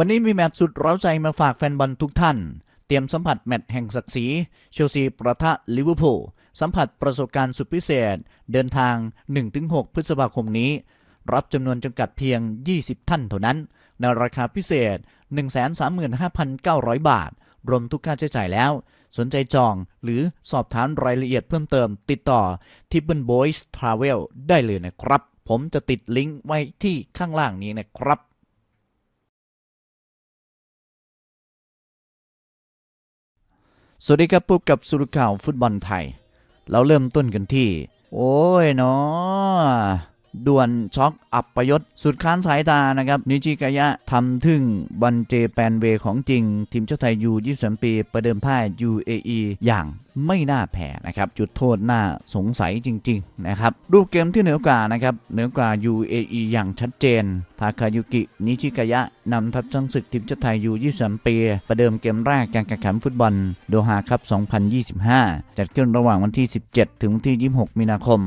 วันนี้มีแมตช์สุดร้าใจมาฝากแฟนบอลทุกท่าน เตรียมสัมผัสแมตช์แห่งศักดิ์ศรีเชลซีประทะลิเวอร์พูลสัมผัสประสบการณ์สุดพิเศษ เดินทาง 1-6 พฤษภาคมนี้ รับจำนวนจำกัดเพียง 20 ท่านเท่านั้น ในราคาพิเศษ 135,900 บาท รวมทุกค่าใช้จ่ายแล้ว สนใจจองหรือสอบถามรายละเอียดเพิ่มเติม ติดต่อ t i b b l Boys Travel ได้เลยนะครับ ผมจะติดลิงก์ไว้ที่ข้างล่างนี้นะครับ สวัสดีครับพบกับสุรข่าวฟุตบอลไทย เราเริ่มต้นกันที่ โอ้ยเนาะ ด่วนช็อกอับประยศสุดค้านสายตานะครับนิจิกายะทำถึงบันเจแปนเวของจริง ทีมชาติไทยยู23 ปี ประเดิมพ่าย UAE อย่างไม่น่าแพ้นะครับจุดโทษน่าสงสัยจริง ๆ นะครับ รูปเกมที่เหนือกว่านะครับเหนือกว่า UAE อย่างชัดเจน ทาคายุกิ นิชิกายะนำทัพช้างศึกทีมชาติไทยยู23 ปี ประเดิมเกมแรกการแข่งขันฟุตบอลโดฮาคัพ2025 จัดขึ้นระหว่างวันที่ 17 ถึงวันที่ 26 มีนาคม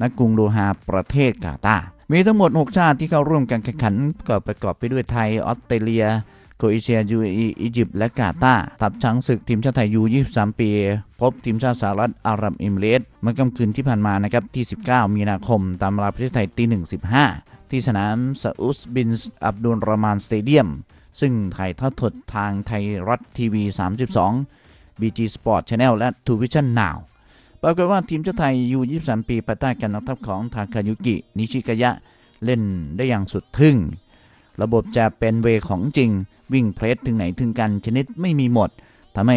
ณกรุงโดฮาประเทศกาตาร์มีทั้งหมด 6 ชาติที่เข้าร่วมการแข่งขันก็ประกอบไปด้วยไทย ออสเตรเลีย โครเอเชียยูเออียิปต์และกาตาร์ทัพช้างศึกทีมชาติไทยยู 23 ปี พบทีมชาติสหรัฐอาหรับเอมิเรตส์เมื่อค่ำคืนที่ผ่านมานะครับที่ 19 มีนาคม ตามเวลาประเทศไทยตี1.15 ที่สนามซาอุสบินส์อับดุลรามานสเตเดียม ซึ่งถ่ายทอดสดทางไทยรัฐทีวี 32 BG Sport Channel และ t ูวิชั่น Now รากฏว่าทีมชาติไทยยู23 ปีภายใต้การนำทัพของทาคายุกิ นิชิกายะเล่นได้อย่างสุดทึ่ง ระบบจะเป็นเวของจริง วิ่งเพลสถึงไหนถึงกันชนิดไม่มีหมดทำให้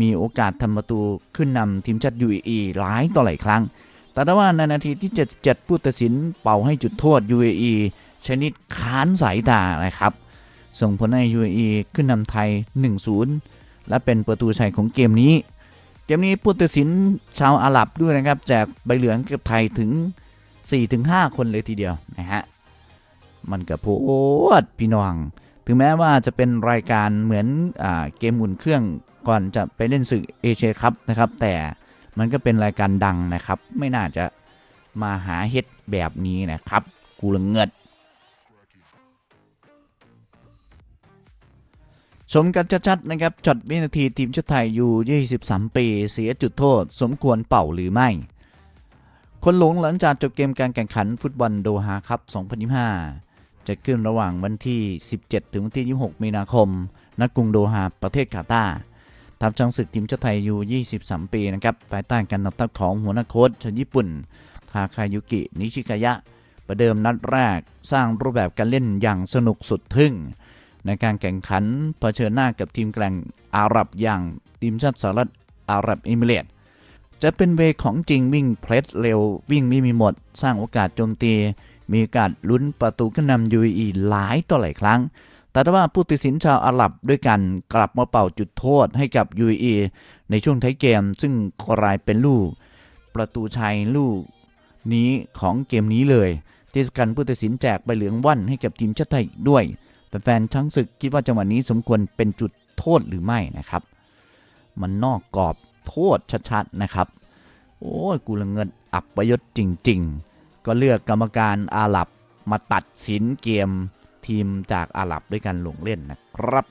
มีโอกาสทำประตูขึ้นนำทีมชาติ UAE หลายต่อหลายครั้ง แต่ว่าในนาทีที่ 77 ผู้ตัดสินเป่าให้จุดโทษ UAE ชนิดค้านสายตานะครับ ส่งผลให้ UAE ขึ้นนำไทย 1-0 และเป็นประตูชัยของเกมนี้ เกมนี้ผู้ตัดสินชาวอาหรับด้วยนะครับแจกใบเหลืองกับไทยถึง 4-5 คนเลยทีเดียวนะฮะมันกับโพดพี่น้อง ถึงแม้ว่าจะเป็นรายการเหมือนอเกมอุ่นเครื่องก่อนจะไปเล่นศึกเอเชียคัพนะครับ แต่มันก็เป็นรายการดังนะครับ ไม่น่าจะมาหาเฮ็ดแบบนี้นะครับ กูละเงิด ชมกันชัดๆนะครับจดวินาทีทีมชาติไทยอยู่ 23 ปี เสียจุดโทษ สมควรเป่าหรือไม่ คนหลงหลังจากจบเกมการแข่งขันฟุตบอลโดฮาคัพ 2025 จะขึ้นระหว่างวันที่ 17 ถึงวันที่ 26 มีนาคม ณ กรุงโดฮาประเทศกาตาร์ทัพช้างศึกทีมชาติไทยอยู่ 23 ปีนะครับภายใต้การนำทัพของหัวหน้าโค้ชชาวญี่ปุ่นทาคายุกิ นิชิกายะ ประเดิมนัดแรกสร้างรูปแบบการเล่นอย่างสนุกสุดทึ่ง ในการแข่งขันเผชิญหน้ากับทีมแกร่งอาหรับอย่างทีมชาติสหรัฐอาหรับเอมิเรตส์จะเป็นเวของจริงวิ่งเพลสเร็ววิ่งไม่มีหมด สร้างโอกาสโจมตี มีกาสลุ้นประตูขึ้นนำ UAE หลายต่อหลายครั้ง แต่ถ้าว่าผู้ตัดสินชาวอาหรับด้วยกันกลับมาเป่าจุดโทษให้กับ UAE ในช่วงท้ายเกม ซึ่งกลายเป็นลูก ประตูชัยลูกนี้ของเกมนี้เลยที่สำคัญผู้ตัดสินแจกใบเหลืองว่อนให้กับทีมชาติไทยอีกด้วย แต่แฟนช้างศึกคิดว่าจังหวะนี้สมควรเป็นจุดโทษหรือไม่นะครับ มันนอกกรอบโทษชัดๆนะครับ โอ้ยกูละเงินอับประยศจริง ๆ ก็เลือกกรรมการอาหรับมาตัดสินเกมทีมจากอาหรับด้วยกันลงเล่นนะครับ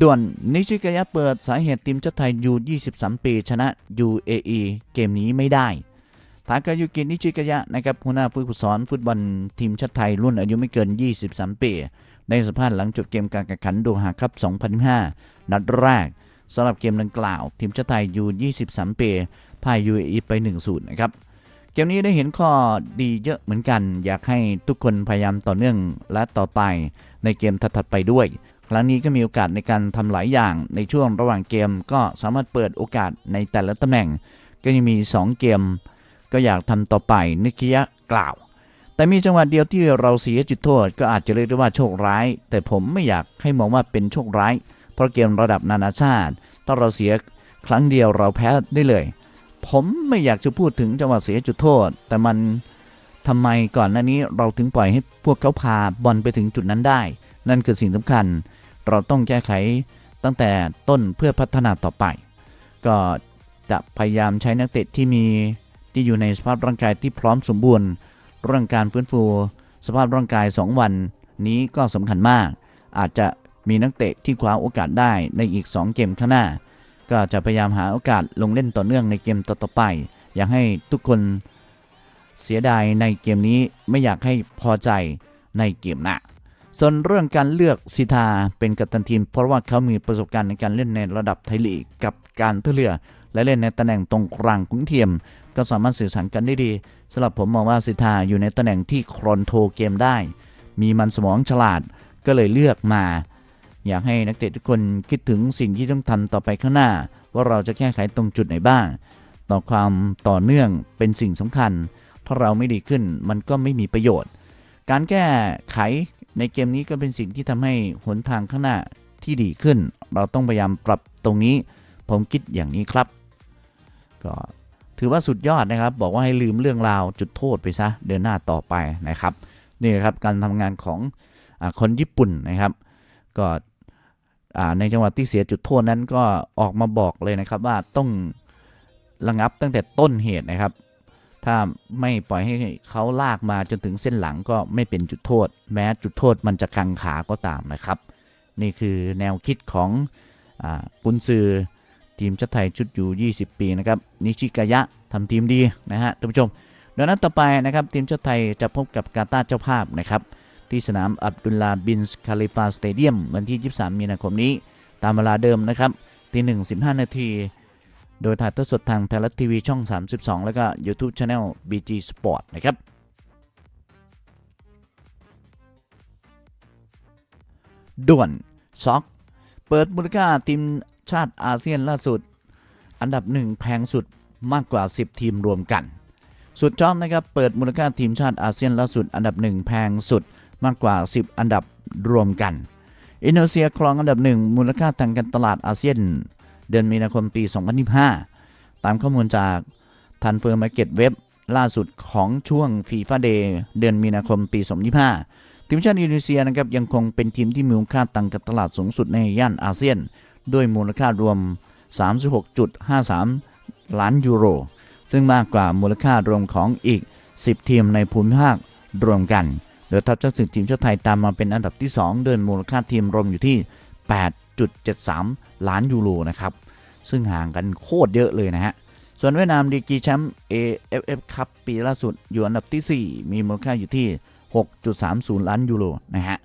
ด่วนนิชิกายะเปิดสาเหตุทีมชาติไทยยู23 ปี ชนะ UAE เกมนี้ไม่ได้ ทากายุกินิชิกายะนะครับหัวหน้าผู้ฝึกสอนฟุตบอลทีมชาติไทยรุ่นอายุไม่เกิน 23 ปีในสภาพหลังจบเกมการแข่งขันโดฮาคัพ 2025นัดแรกสำหรับเกมดังกล่าว ทีมชาติไทยยู23 ปีพ่าย UAE ไป1-0นะครับเกมนี้ได้เห็นข้อดีเยอะเหมือนกัน อยากให้ทุกคนพยายามต่อเนื่องและต่อไปในเกมถัดๆไปด้วย ครั้งนี้ก็มีโอกาสในการทำหลายอย่างในช่วงระหว่างเกมก็สามารถเปิดโอกาสในแต่ละตำแหน่ง ก็ยังมี 2 เกม ก็อยากทำต่อไปนิกิยะกล่าว แต่มีจังหวะเดียวที่เราเสียจุดโทษ ก็อาจจะเรียกได้ว่าโชคร้าย แต่ผมไม่อยากให้มองว่าเป็นโชคร้าย เพราะเกมระดับนานาชาติ ถ้าเราเสียครั้งเดียวเราแพ้ได้เลย ผมไม่อยากจะพูดถึงจังหวะเสียจุดโทษ แต่มันทำไมก่อนหน้านี้เราถึงปล่อยให้พวกเขาพาบอลไปถึงจุดนั้นได้ นั่นคือสิ่งสำคัญ เราต้องแก้ไขตั้งแต่ต้นเพื่อพัฒนาต่อไป ก็จะพยายามใช้นักเตะที่มี ที่อยู่ในสภาพร่างกายที่พร้อมสมบูรณ์ เรื่องการฟื้นฟู สภาพร่างกาย 2 วัน นี้ก็สำคัญมาก อาจจะมีนักเตะที่คว้าโอกาสได้ในอีก 2 เกมข้างหน้า ก็จะพยายามหาโอกาสลงเล่นต่อเนื่องในเกมต่อๆไป อยากให้ทุกคนเสียดายในเกมนี้ไม่อยากให้พอใจในเกมหน้าส่วนเรื่องการเลือกสิทาเป็นกัปตันทีม เพราะว่าเขามีประสบการณ์ในการเล่นในระดับไทยลีกกับการเท่าเรือ และเล่นในตำแหน่งตรงกลางของทีม ก็สามารถสื่อสารกันได้ดีสำหรับผมมองว่าสิทธาอยู่ในตำแหน่งที่ครอนโทรเกมได้ มีมันสมองฉลาดก็เลยเลือกมา อยากให้นักเตะทุกคนคิดถึงสิ่งที่ต้องทำต่อไปข้างหน้า ว่าเราจะแก้ไขตรงจุดไหนบ้าง ต่อความต่อเนื่องเป็นสิ่งสำคัญ ถ้าเราไม่ดีขึ้นมันก็ไม่มีประโยชน์ การแก้ไขในเกมนี้ก็เป็นสิ่งที่ทำให้หนทางข้างหน้าที่ดีขึ้น เราต้องพยายามปรับตรงนี้ ผมคิดอย่างนี้ครับ ก็ ถือว่าสุดยอดนะครับ บอกว่าให้ลืมเรื่องราวจุดโทษไปซะเดินหน้าต่อไปนะครับนี่นะครับการทำงานของอคนญี่ปุ่นนะครับ ก็ในจังหวะที่เสียจุดโทษนั้นก็ออกมาบอกเลยนะครับว่าต้องระงับตั้งแต่ต้นเหตุนะครับ ถ้าไม่ปล่อยให้เขาลากมาจนถึงเส้นหลังก็ไม่เป็นจุดโทษ แม้จุดโทษมันจะกังขาก็ตามนะครับ นี่คือแนวคิดของอกุนซือ ทีมชาติไทยชุดอยู่ 20 ปีนะครับนิชิกายะทำทีมดีนะฮะท่านผู้ชมดังนั้นต่อไปนะครับทีมชาติไทยจะพบกับกาตาร์เจ้าภาพนะครับที่สนามอับดุลลาบินส์คาลิฟาสเตเดียมวันที่ 23 มีนาคมนี้ ตามเวลาเดิมนะครับตีหนึ่งสิบห้านาทีโดยถ่ายทอดสดทางไทยรัฐทีวีช่อง 32 แล้วก็ YouTube Channel BG Sport นะครับ ด่วนซ็อก เปิดมูลค่าทีม ชาติอาเซียนล่าสุด อันดับหนึ่งแพงสุดมากกว่า 10 ทีมรวมกัน สุดจอมนะครับ เปิดมูลค่าทีมชาติอาเซียนล่าสุด อันดับหนึ่งแพงสุดมากกว่า 10 อันดับรวมกัน อินโดนีเซียครองอันดับหนึ่งมูลค่าทางการตลาดอาเซียน เดือนมีนาคมปี 2025 ตามข้อมูลจากทันเฟอร์มาร์เก็ตเว็บล่าสุดของช่วงฟีฟ่าเดย์เดือนมีนาคมปี 2025 ทีมชาติอินโดนีเซียนะครับยังคงเป็นทีมที่มีมูลค่าทางการตลาดสูงสุดในย่านอาเซียน ด้วยมูลค่ารวม 36.53 ล้านยูโร ซึ่งมากกว่ามูลค่ารวมของอีก 10 ทีมในภูมิภาครวมกัน โดยทัพช้างศึกทีมชาติไทยตามมาเป็นอันดับที่ 2 ด้วยมูลค่าทีมรวมอยู่ที่ 8.73 ล้านยูโรนะครับ ซึ่งห่างกันโคตรเยอะเลยนะฮะส่วนเวียดนามดีกีแชมป์ AFF คัพปีล่าสุดอยู่อันดับที่ 4 มีมูลค่าอยู่ที่ 6.30 ล้านยูโรนะฮะ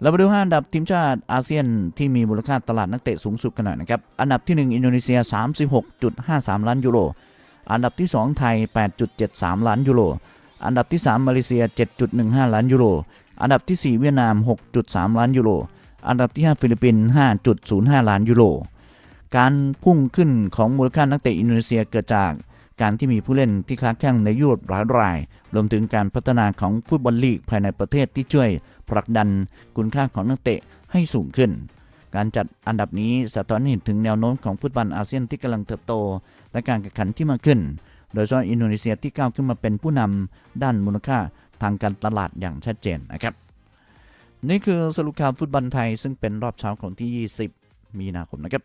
เรามาดู5อันดับทีมชาติอาเซียนที่มีมูลค่าตลาดนักเตะสูงสุดกันหน่อยนะครับ อันดับที่ 1 อินโดนีเซีย 36.53 ล้านยูโร อันดับที่ 2 ไทย 8.73 ล้านยูโร อันดับที่ 3 มาเลเซีย 7.15 ล้านยูโร อันดับที่ 4 เวียดนาม 6.3 ล้านยูโร อันดับที่ 5 ฟิลิปปินส์ 5.05 ล้านยูโร การพุ่งขึ้นของมูลค่านักเตะอินโดนีเซียเกิดจากการที่มีผู้เล่นที่ค้าแข่งในยุโรปหลายราย รวมถึงการพัฒนาของฟุตบอลลีกภายในประเทศที่ช่วย ผลักดันคุณค่าของนักเตะให้สูงขึ้น การจัดอันดับนี้สะท้อนเห็นถึงแนวโน้มของฟุตบอลอาเซียนที่กำลังเติบโต และการแข่งขันที่มากขึ้น โดยเฉพาะอินโดนีเซียที่ก้าวขึ้นมาเป็นผู้นำด้านมูลค่าทางการตลาดอย่างชัดเจนนะครับ นี่คือสรุปข่าวฟุตบอลไทยซึ่งเป็นรอบเช้าของที่ 20 มีนาคมนะครับ